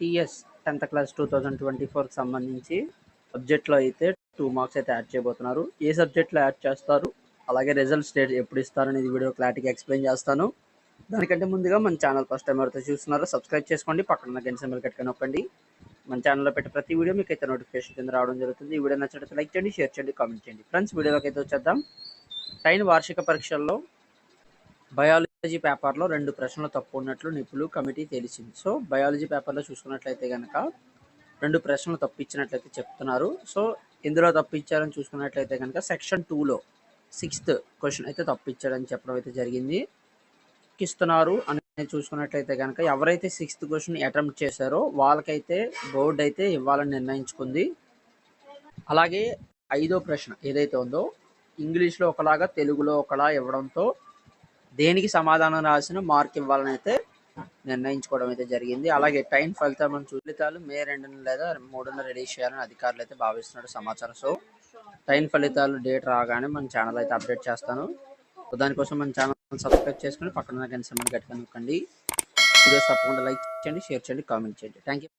TS tenth class two thousand twenty ఫోర్కి సంబంధించి సబ్జెక్ట్లో అయితే టూ మార్క్స్ అయితే యాడ్ చేయబోతున్నారు. ఏ సబ్జెక్ట్లో యాడ్ చేస్తారు అలాగే రిజల్ట్స్ డేట్ ఎప్పుడు ఇస్తారు అనేది వీడియో క్లారిటీగా ఎక్స్ప్లెయిన్ చేస్తాను. దానికంటే ముందుగా మన ఛానల్ ఫస్ట్ టైం ఎవరైతే చూస్తున్నారో సబ్స్క్రైబ్ చేసుకోండి పక్కన గంట సింబల్ కట్టుకొని నొక్కండి. మన ఛానల్లో పెట్టే ప్రతి వీడియో మీకు అయితే నోటిఫికేషన్ కింద రావడం జరుగుతుంది. ఈ వీడియో నచ్చినట్లయితే లైక్ చేయండి షేర్ చేయండి కామెంట్ చేయండి. ఫ్రెండ్స్ వీడియోలోకి అయితే వచ్చేద్దాం. టైన్ వార్షిక పరీక్షల్లో బయాలజీ బయాలజీ పేపర్లో రెండు ప్రశ్నలు తప్పు ఉన్నట్లు నిపుణులు కమిటీ తేల్చింది సో బయాలజీ పేపర్లో చూసుకున్నట్లయితే కనుక రెండు ప్రశ్నలు తప్పించినట్లయితే చెప్తున్నారు. సో ఇందులో తప్పించారని చూసుకున్నట్లయితే కనుక సెక్షన్ టూలో సిక్స్త్ క్వశ్చన్ అయితే తప్పించారని చెప్పడం అయితే జరిగింది. ఇస్తున్నారు అని చూసుకున్నట్లయితే కనుక ఎవరైతే సిక్స్త్ క్వశ్చన్ అటెంప్ట్ చేశారో వాళ్ళకైతే బోర్డు అయితే ఇవ్వాలని నిర్ణయించుకుంది. అలాగే ఐదో ప్రశ్న ఏదైతే ఉందో ఇంగ్లీష్లో ఒకలాగా తెలుగులో ఒకలా ఇవ్వడంతో దేనికి సమాధానం రాసిన మార్క్ ఇవ్వాలని అయితే నిర్ణయించుకోవడం అయితే జరిగింది. అలాగే టైం ఫలితాలు ఫలితాలు మే రెండున లేదా మూడున రిలీజ్ చేయాలని అధికారులు అయితే భావిస్తున్నట్టు సమాచారం. సో టైం ఫలితాలు డేట్ రాగానే మన ఛానల్ అయితే అప్డేట్ చేస్తాను. సో దానికోసం మన ఛానల్ సబ్స్క్రైబ్ చేసుకుని పక్కన గంట సమయం గట్టిగా నొక్కండి. వీడియోస్ తప్పకుండా లైక్ చేయండి షేర్ చేయండి కామెంట్ చేయండి. Thank you